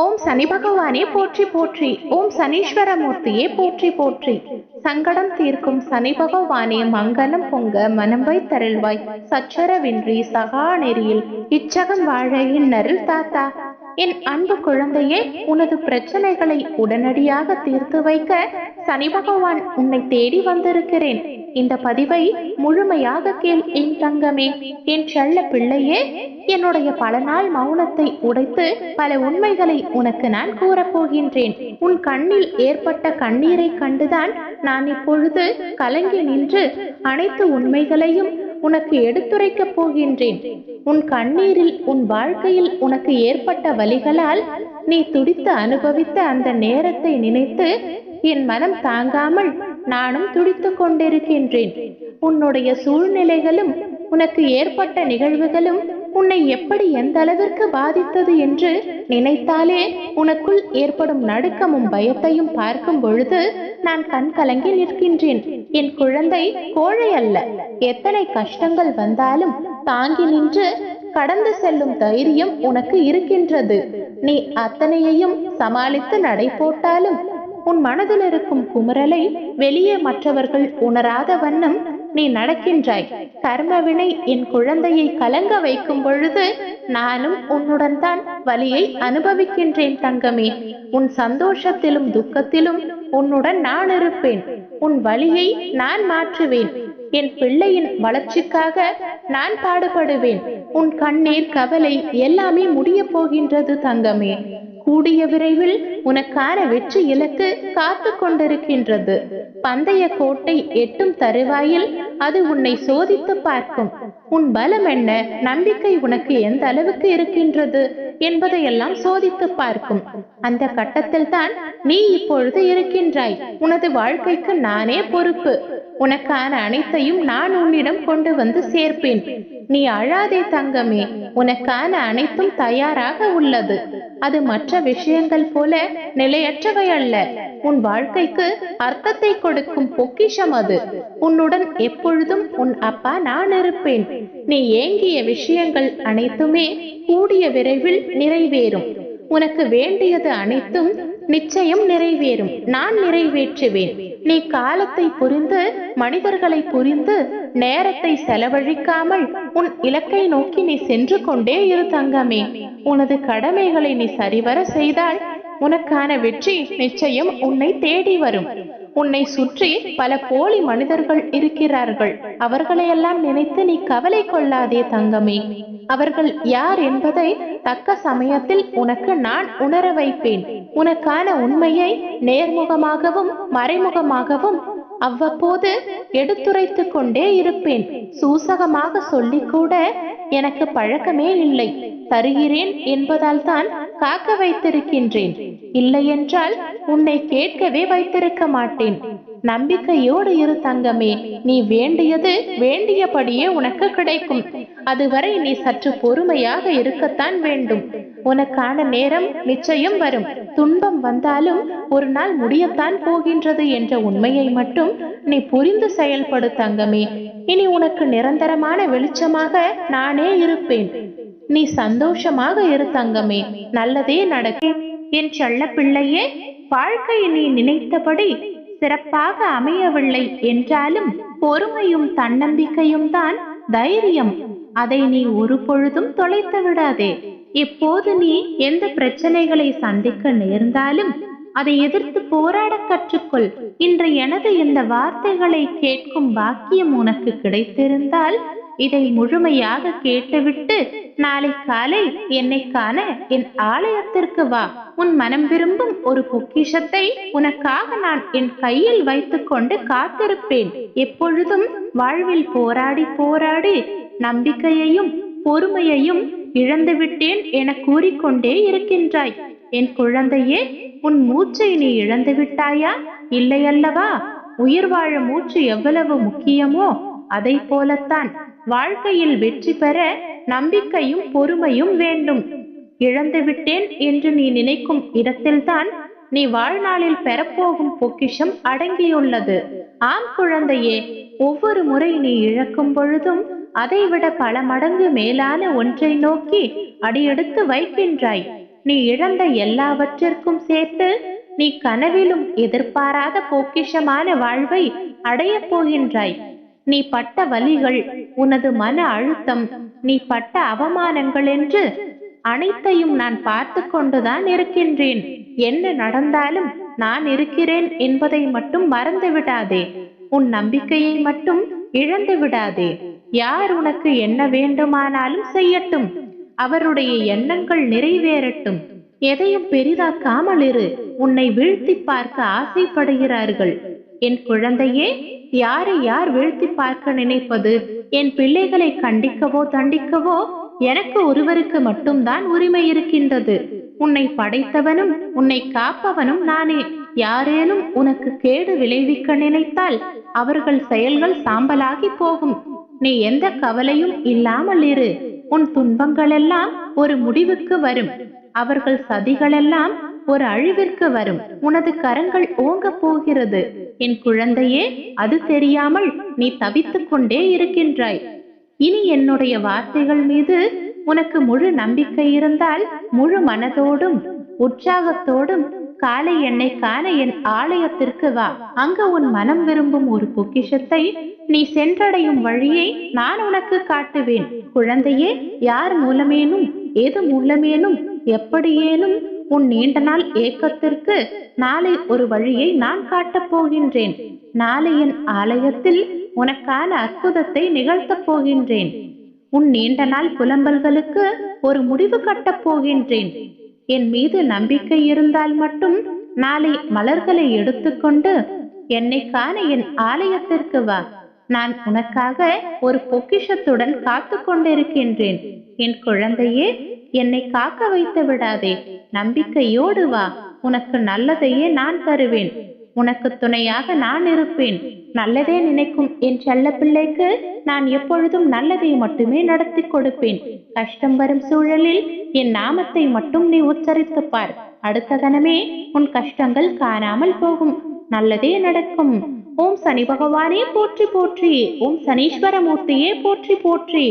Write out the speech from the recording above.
ஓம் சனி பகவானே போற்றி போற்றி. ஓம் சனீஸ்வரமூர்த்தியே போற்றி போற்றி. சங்கடம் தீர்க்கும் சனி பகவானே மங்களம் பொங்க மனம் வைத்தருள்வாய். சச்சரவின்றி சகா நெறியில் இச்சகம் வாழ நருள் தாத்தா. என் அன்பு குழந்தையே உனது பிரச்சனைகளை உடனடியாக தீர்த்து வைக்க சனி பகவான் உன்னை தேடி வந்திருக்கிறேன். இந்த பதிவை முழுமையாக கேள் என் தங்கமே. என் செல்ல பிள்ளையே என்னுடைய பல நாள் மௌனத்தை உடைத்து பல உண்மைகளை உனக்கு நான் கூறப்போகின்றேன் உன் கண்ணில் ஏற்பட்ட கண்ணீரை கண்டுதான் நான் இப்பொழுது கலங்கி நின்று அனைத்து உண்மைகளையும் உனக்கு எடுத்துரைக்கப் போகின்றேன். உன் கண்ணீரில் உன் வாழ்க்கையில் உனக்கு ஏற்பட்ட வழிகளால் நீ துடித்து அனுபவித்த அந்த நேரத்தை நினைத்து என் மனம் தாங்காமல் நானும் துடித்து கொண்டிருக்கின்றேன். உன்னுடைய சூழ்நிலைகளும் உனக்கு ஏற்பட்ட நிகழ்வுகளும் உன்னை எப்படி எந்த அளவிற்கு பாதித்தது என்று நினைத்தாலே உனக்குள் ஏற்படும் நடுக்கமும் பயத்தையும் பார்க்கும் பொழுது நான் கண் கலங்கி நிற்கின்றேன். என் குழந்தை கோழை அல்ல. எத்தனை கஷ்டங்கள் வந்தாலும் தாங்கி நின்று கடந்து செல்லும் தைரியம் உனக்கு இருக்கின்றது. நீ அத்தனையையும் சமாளித்து நடை போட்டாலும் உன் மனதில் இருக்கும் குமுறலை வெளியே மற்றவர்கள் உணராத வண்ணம் நீ நடக்கின்றாய். கர்மவினை என் குழந்தையை கலங்க வைக்கும் பொழுது நானும் உன்னுடன் தான் வலியை அனுபவிக்கின்றேன் தங்கமே. உன் சந்தோஷத்திலும் துக்கத்திலும் உன்னுடன் நான் இருப்பேன். உன் வலியை நான் மாற்றுவேன். என் பிள்ளையின் வளர்ச்சிக்காக நான் பாடுபடுவேன். உன் கண்ணீர் கவலை எல்லாமே முடிய போகின்றது தங்கமே. கூடிய விரைவில் உனக்கான வெற்றி இலக்கு காத்து கொண்டிருக்கின்றது. பந்தய கோட்டை எட்டும் தருவாயில் அது உன்னை சோதித்து பார்க்கும். உன் பலம் என்ன? நம்பிக்கை உனக்கு எந்த அளவுக்கு இருக்கின்றது? என்பதையெல்லாம் சோதித்து பார்க்கும். அந்த கட்டத்தில் தான் நீ இப்பொழுது இருக்கின்றாய். உனது வாழ்க்கைக்கு நானே பொறுப்பு. உனக்கான அனைத்தையும் நான் உன்னிடம் கொண்டு வந்து சேர்ப்பேன். நீ அழாதே தங்கமே. உனக்கான அனைத்தும் தயாராக உள்ளது. அது மற்ற விஷயங்கள் போல நிலையற்றவை அல்ல. உன் வாழ்க்கைக்கு அர்த்தத்தை கொடுக்கும் பொக்கிஷம் அது. உன்னுடன் எப்பொழுதும் உன் அப்பா நான் இருப்பேன். நீ ஏங்கிய விஷயங்கள் அனைத்துமே கூடிய விரைவில் நிறைவேறும். உனக்கு வேண்டியது அனைத்தும் நிச்சயம் நிறைவேறும். நான் நிறைவேற்றுவேன். நீ காலத்தை புரிந்து மனிதர்களை புரிந்து நேரத்தை செலவழிக்காமல் உன் இலக்கை நோக்கி நீ சென்று கொண்டே இரு தங்கமே. உனது கடமைகளை நீ சரிவர செய்தால் உனக்கான வெற்றி நிச்சயம் உன்னை தேடி வரும். உன்னை சுற்றி பல போலி மனிதர்கள் இருக்கிறார்கள். அவர்களையெல்லாம் நினைத்து நீ கவலை கொள்ளாதே தங்கமே. அவர்கள் யார் என்பதை தக்க சமயத்தில் உனக்கு நான் உணர வைப்பேன். உனக்கான உண்மையை நேர்முகமாகவும் மறைமுகமாகவும் அவ்வப்போது எடுத்துரைத்து கொண்டே இருப்பேன். சூசகமாக சொல்லிக் கூட எனக்கு பழக்கமே இல்லை. தருகிறேன் என்பதால் தான் காக்க வைத்திருக்கின்றேன். இல்லையென்றால் உன்னை கேட்கவே வைத்திருக்க மாட்டேன். நம்பிக்கையோடு இரு தங்கமே. நீ வேண்டியது வேண்டியபடியே உனக்கு கிடைக்கும். அதுவரை நீ சற்று பொறுமையாக இருக்கத்தான் வேண்டும். உனக்கான நேரம் நிச்சயம் வரும். துன்பம் வந்தாலும் ஒரு நாள் முடியத்தான் போகின்றது என்ற உண்மையை மட்டும் நீ புரிந்து செயல்படு தங்கமே. இனி உனக்கு நிரந்தரமான வெளிச்சமாக நானே இருப்பேன். நீ சந்தோஷமாக இரு தங்கமே. நல்லதே நடக்கும் என் செல்ல பிள்ளையே வாழ்க்கை நீ நினைத்தபடி சிறப்பாக அமையவில்லை என்றாலும் பொறுமையும் தன்னம்பிக்கையும் தான் தைரியம். அதை நீ ஒரு பொழுதும் தொலைத்து விடாதே. இப்போது நீ எந்த பிரச்சனைகளை சந்திக்க நேர்ந்தாலும் அதை எதிர்த்து போராட கற்றுக்கொள். இன்று எனது இந்த வார்த்தைகளை கேட்கும் பாக்கியம் உனக்கு கிடைத்திருந்தால் இதை முழுமையாக கேட்டுவிட்டு நாளை காலை என்னை காண என் ஆலயத்திற்கு வா. உன் மனம் விரும்பும் ஒரு பொக்கிஷத்தை உனக்காக நான் என் கையில் வைத்துக்கொண்டு காத்திருப்பேன். எப்பொழுதும் வாழ்வில் போராடி போராடி நம்பிக்கையையும் பொறுமையையும் இழந்து விட்டேன் என கூறிக்கொண்டே இருக்கின்றாய். என் குழந்தையே உன் மூச்சை நீ இழந்து விட்டாயா? இல்லையல்லவா உயிர் வாழ மூச்சு எவ்வளவு முக்கியமோ அதை போலத்தான். வாழ்க்கையில் வெற்றி பெற நம்பிக்கையும் பொறுமையும் வேண்டும். இழந்து விட்டேன் என்று நீ நினைக்கும் இடத்தில்தான் நீ வாழ்நாளில் பெறப்போகும் பொக்கிஷம் அடங்கியுள்ளது. ஆம் குழந்தையே ஒவ்வொரு முறை நீ இழக்கும் பொழுதும் அதைவிட பல மடங்கு மேலான ஒன்றை நோக்கி அடியெடுத்து வைக்கின்றாய். நீ இழந்த எல்லாவற்றிற்கும் சேர்த்து நீ கனவிலும் எதிர்பாராத பொக்கிஷமான வாழ்வை அடையப் போகின்றாய். நீ பட்ட வலிகள் உனது மன அழுத்தம் நீ பட்ட அவமானங்கள் என்று அனைத்தையும் நான் பார்த்து கொண்டுதான் இருக்கின்றேன். என்ன நடந்தாலும் நான் இருக்கிறேன் என்பதை மட்டும் மறந்து விடாதே. உன் நம்பிக்கையை மட்டும் இழந்து விடாதே. யார் உனக்கு என்ன வேண்டுமானாலும் செய்யட்டும். அவருடைய எண்ணங்கள் நிறைவேறட்டும். எதையும் பெரிதாக்காமல் இரு. உன்னை வீழ்த்தி பார்க்க ஆசைப்படுகிறார்கள். என் குழந்தையே யாரை யார் வீழ்த்தி பார்க்க நினைப்பது? என் பிள்ளைகளை கண்டிக்கவோ தண்டிக்கவோ எனக்கு ஒருவருக்கு மட்டும்தான் உரிமை இருக்கின்றது. உன்னை படைத்தவனும் உன்னை காப்பவனும் நானே. யாரேனும் உனக்கு கேடு விளைவிக்க நினைத்தால் அவர்கள் செயல்கள் சாம்பலாகி போகும். நீ எந்த கவலையும் இல்லாமல் இரு. உன் துன்பங்களெல்லாம் ஒரு முடிவுக்கு வரும். அவர்கள் சதிகளெல்லாம் ஒரு அழிவிற்கு வரும். உனது கரங்கள் ஓங்க போகிறது. என் குழந்தையே அது தெரியாமல் நீ தவித்துக் கொண்டே இருக்கின்றாய். இனி என்னுடைய வார்த்தைகள் மீது உனக்கு முழு நம்பிக்கை இருந்தால் முழு மனதோடும் உற்சாகத்தோடும் காலை என்னை காண என் ஆலயத்திற்கு வா. அங்கு உன் மனம் விரும்பும் ஒரு பொக்கிஷத்தை நீ சென்றடையும் வழியை நான் உனக்கு காட்டுவேன். குழந்தையே யார் மூலமேனும் எது மூலமேனும் எப்படியேனும் உன் நீண்ட நாள் ஏக்கத்திற்கு நாளை ஒரு வழியை நான் காட்டப் போகின்றேன். நாளை என் ஆலயத்தில் உனக்கான அற்புதத்தை நிகழ்த்தப் போகின்றேன். உன் நீண்ட நாள் புலம்பல்களுக்கு ஒரு முடிவு கட்டப் போகின்றேன். என் மீது நம்பிக்கை இருந்தால் மட்டும் நாளை மலர்களை எடுத்துக்கொண்டு என்னை காண என் ஆலயத்திற்கு வா. நான் உனக்காக ஒரு பொக்கிஷத்துடன் காத்து கொண்டிருக்கின்றேன். என் குழந்தையே என்னை காக்க வைத்து விடாதே. நம்பிக்கையோடு வா. உனக்கு நல்லதையே நான் தருவேன். உனக்கு துணையாக நான் இருப்பேன். நல்லதே நினைக்கும் என் செல்ல பிள்ளைக்கு நான் எப்பொழுதும் நல்லதை மட்டுமே நடத்தி கொடுப்பேன். கஷ்டம் வரும் சூழலில் என் நாமத்தை மட்டும் நீ உச்சரித்து பார். அடுத்த கணமே உன் கஷ்டங்கள் காணாமல் போகும். நல்லதே நடக்கும். ஓம் சனி பகவானே போற்றி போற்றி. ஓம் சனீஸ்வர மூர்த்தியே போற்றி போற்றி.